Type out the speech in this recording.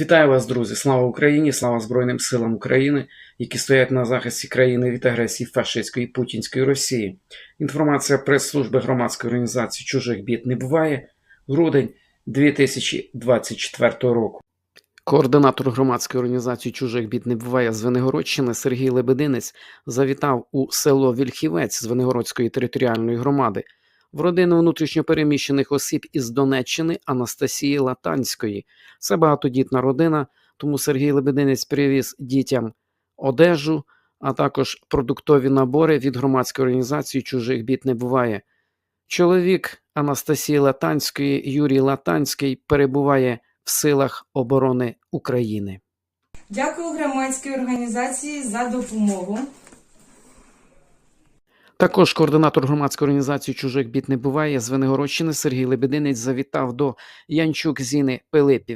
Вітаю вас, друзі! Слава Україні! Слава Збройним силам України, які стоять на захисті країни від агресії фашистської путінської Росії. Інформація прес-служби громадської організації чужих бід не буває. Грудень 2024 року. Координатор громадської організації чужих бід не буває з Венегородщини Сергій Лебединець завітав у село Вільхівець з Венегородської територіальної громади в родину внутрішньопереміщених осіб із Донеччини Анастасії Латанської. Це багатодітна родина, тому Сергій Лебединець привіз дітям одежу, а також продуктові набори від громадської організації чужих бід не буває. Чоловік Анастасії Латанської Юрій Латанський перебуває в силах оборони України. Дякую громадській організації за допомогу. Також координатор громадської організації чужих бід не буває з Венегородщини Сергій Лебединець завітав до Янчук Зіни Пилипів.